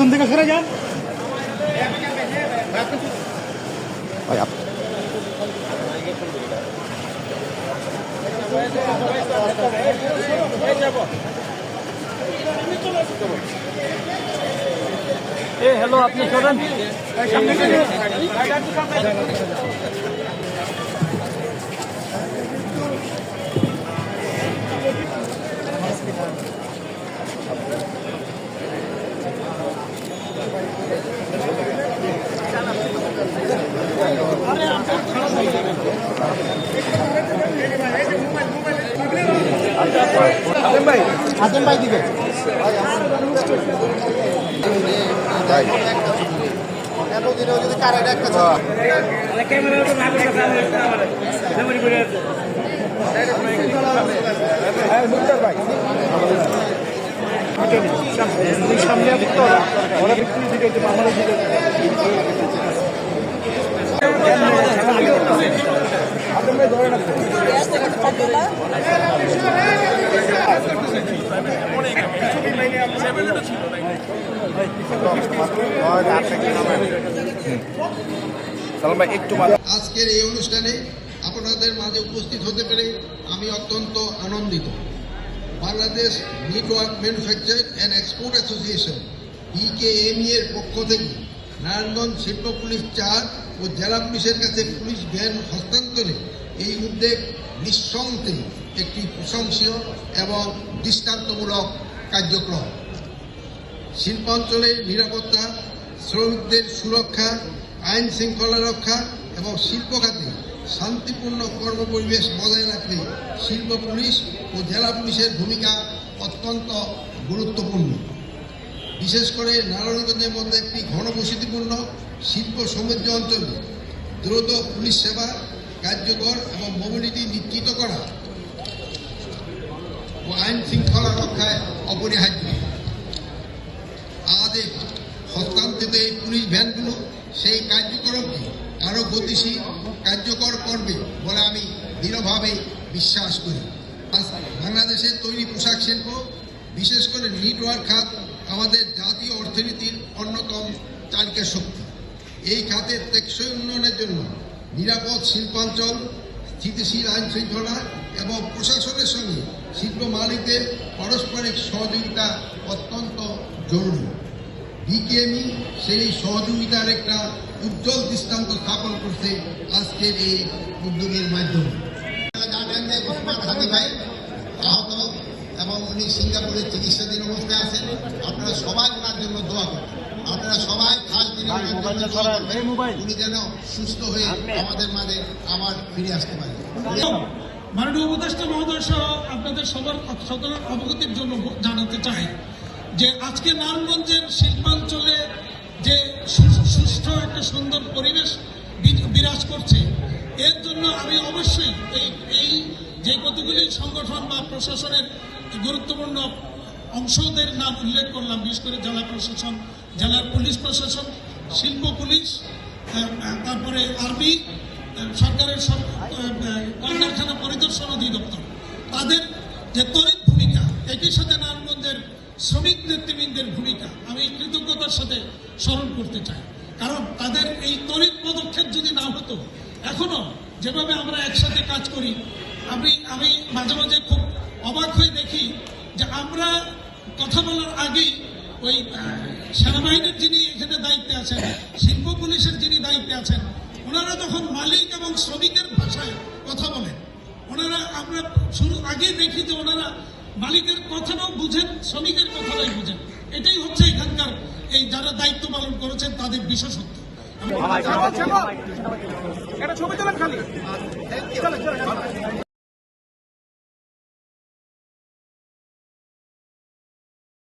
পিছন থেকে সরে যান এ হ্যালো আপনি শোনেন আজম ভাই একটা সামনে ওরা দিকে। আমাদের দিকে। একটু আজকের এই অনুষ্ঠানে আপনাদের মাঝে উপস্থিত হতে পেরে আমি অত্যন্ত আনন্দিত। Bangladesh knitwear manufacture and export association B K M E এর পক্ষ থেকে নারায়ণগঞ্জ শিল্প পুলিশ চার ও জেলা পুলিশের কাছে পুলিশ ভ্যান হস্তান্তরে এই উদ্যোগ নিঃসন্দেহে একটি প্রশংসীয় এবং দৃষ্টান্তমূলক কার্যক্রম। শিল্পাঞ্চলের নিরাপত্তা, শ্রমিকদের সুরক্ষা, আইন শৃঙ্খলা রক্ষা এবং শিল্প খাতে শান্তিপূর্ণ কর্মপরিবেশ বজায় রাখতে শিল্প পুলিশ ও জেলা পুলিশের ভূমিকা অত্যন্ত গুরুত্বপূর্ণ। বিশেষ করে নারায়ণগঞ্জের মধ্যে একটি ঘনবসতিপূর্ণ শিল্প সমৃদ্ধ অঞ্চলে। দ্রুত পুলিশ সেবা, কার্যকর এবং মোবিলিটি নিশ্চিত করা ও আইন শৃঙ্খলা রক্ষায় অপরিহার্য। আমাদের হস্তান্তরিত এই পুলিশ ভ্যানগুলো, সেই কার্যক্রমকে আরও গতিশীল, কার্যকর করবে বলে আমি দৃঢ়ভাবে বিশ্বাস করি। বাংলাদেশের তৈরি পোশাক শিল্প, বিশেষ করে নেটওয়ার্ক খাত আমাদের জাতীয় অর্থনীতির অন্যতম চালিকা শক্তি। এই খাতের টেকসই উন্নয়নের জন্য নিরাপদ শিল্পাঞ্চল, স্থিতিশীল আইন শৃঙ্খলা এবং প্রশাসনের সঙ্গে শিল্প মালিকদের পারস্পরিক সহযোগিতা অত্যন্ত জরুরি। বিকেএমই সেই সহযোগিতার একটা উজ্জ্বল দৃষ্টান্ত স্থাপন করছে আজকের এই উদ্যোগের মাধ্যমে। জানেন যে ওসমান হাদি ভাই আহত এবং উনি সিঙ্গাপুরের চিকিৎসাধীন অবস্থায় আছেন। আপনারা সবাই ওনার জন্য দোয়া করেন। আপনারা সবাই খাস। উনি যেন সুস্থ হয়ে আমাদের মাঝে আবার ফিরে আসতে পারেন। মাননীয় উপদেষ্টা মহোদয় সহ আপনাদের সবার সকলের অবগতির জন্য জানাতে চাই। যে আজকে নারায়ণগঞ্জের শিল্পাঞ্চলে যে সুষ্ঠু একটা সুন্দর পরিবেশ বিরাজ করছে, এর জন্য আমি অবশ্যই এই এই যে কতগুলি সংগঠন বা প্রশাসনের গুরুত্বপূর্ণ অংশদের নাম উল্লেখ করলাম, বিশেষ করে জেলা প্রশাসন জেলার পুলিশ প্রশাসন, শিল্প পুলিশ তারপরে আর্মি সরকারের সব কলকারখানা পরিদর্শন অধিদপ্তর। তাদের যে তড়িৎ ভূমিকা একই সাথে নারায়ণগঞ্জের শ্রমিক নেতৃবৃন্দের ভূমিকা আমি কৃতজ্ঞতার সাথে স্মরণ করতে চাই। কারণ তাদের এই তড়িৎ পদক্ষেপ যদি না হতো, এখনও যেভাবে আমরা একসাথে কাজ করি, আমি আমি মাঝে মাঝে খুব অবাক হয়ে দেখি যে আমরা কথা বলার আগেই ওই সেনাবাহিনীর যিনি এখানে দায়িত্বে আছেন, শিল্প পুলিশের যিনি দায়িত্বে আছেন, ওনারা যখন মালিক এবং শ্রমিকের ভাষায় কথা বলেন, ওনারা আমরা শুরু আগে দেখি যে ওনারা মালিকের কথা নাও বুঝেন শ্রমিকের কথা কথাটাই বুঝেন। এটাই হচ্ছে এখানকার এই যারা দায়িত্ব পালন করেছেন তাদের বিশেষত্ব। একটা ছবি তোলেন খালি।